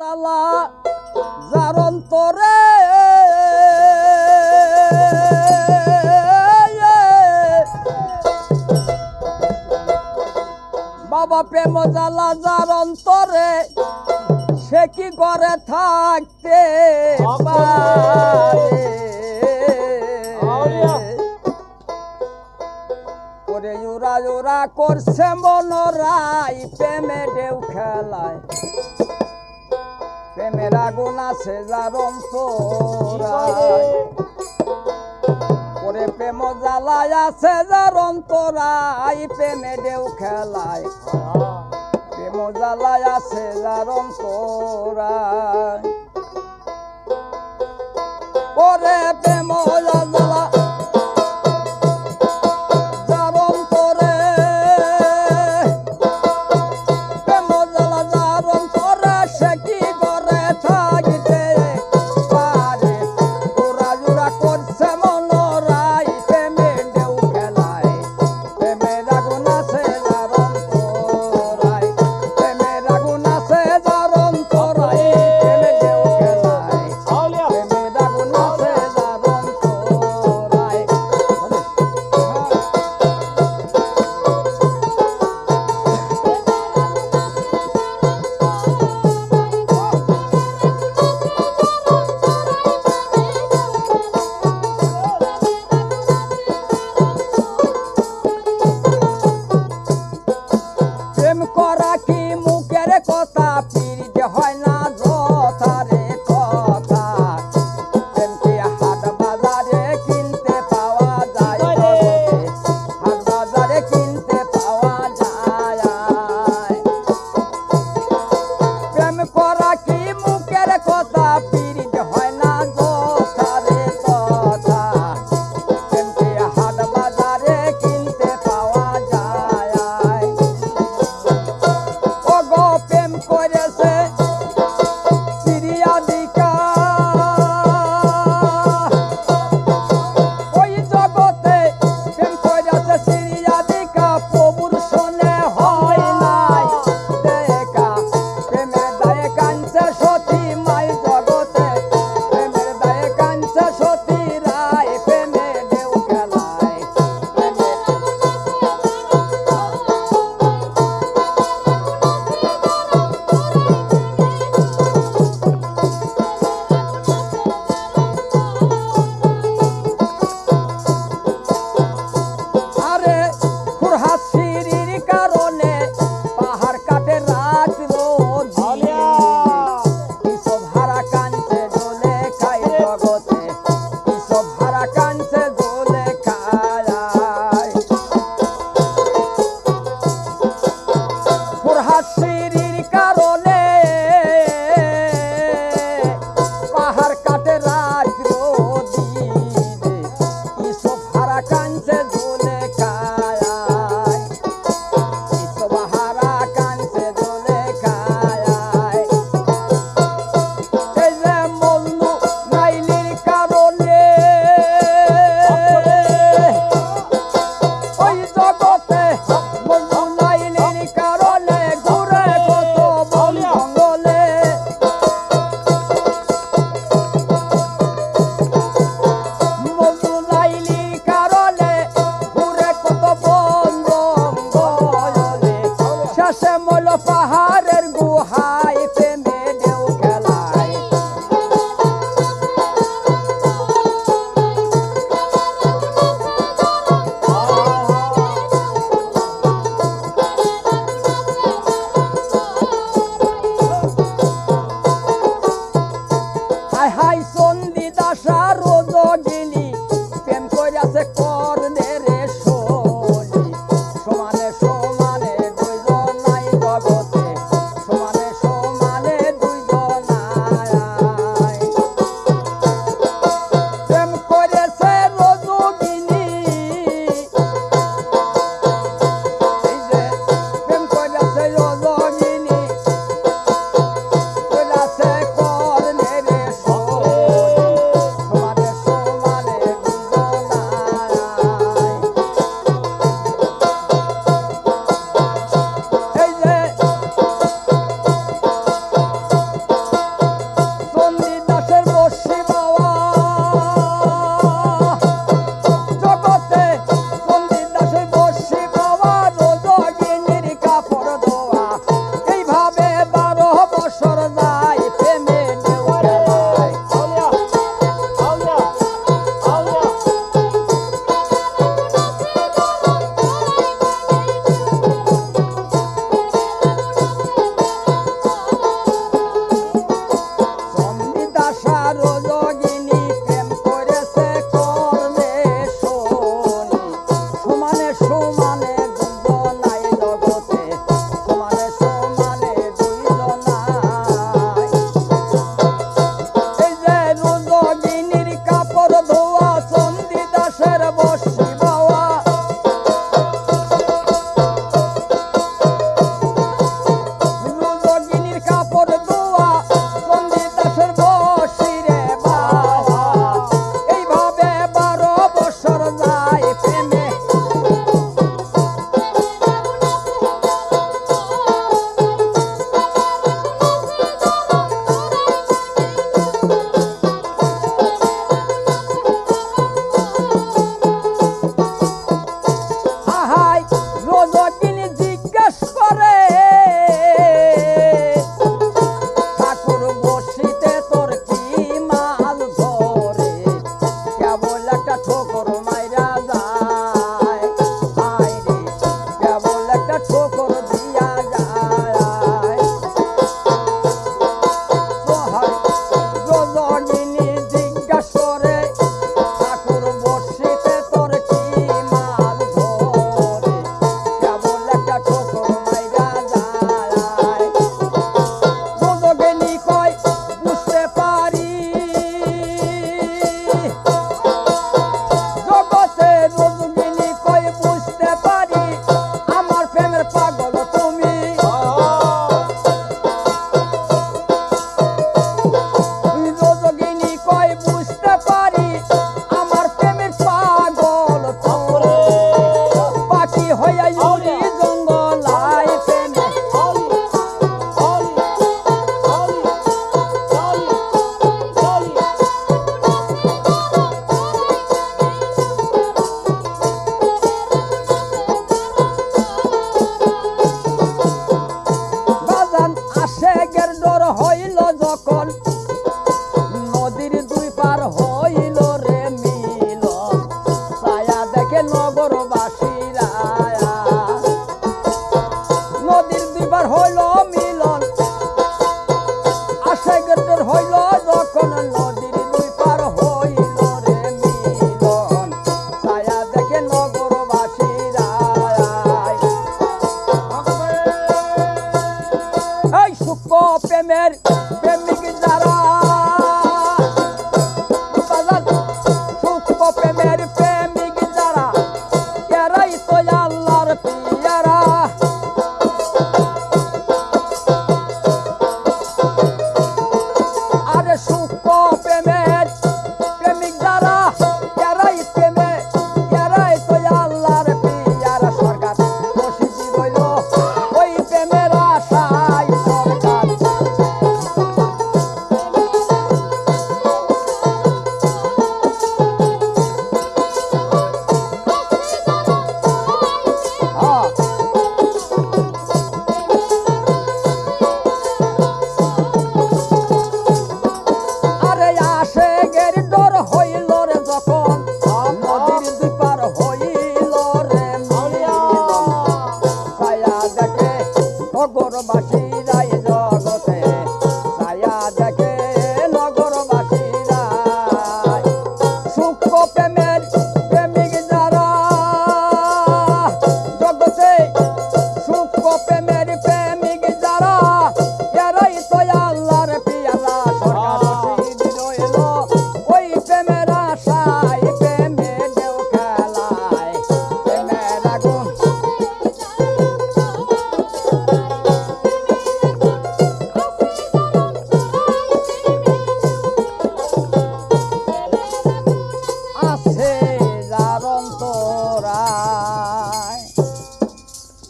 তালা যার অন্তরে বাবা প্রেম জ্বালা যার অন্তরে সে কি করে থাকতে করে ওরা ওরা করছে মনোরাই প্রেমে ডেউ খেলায়। প্রেমের আগুন আছে যার করে প্রেম জ্বালায় আছে যার অন্তরাই প্রেমে ডেউ খেলায়। প্রেম জ্বালায় আছে যার অন্তরায় করে প্রেম জ্বালা Ai, foi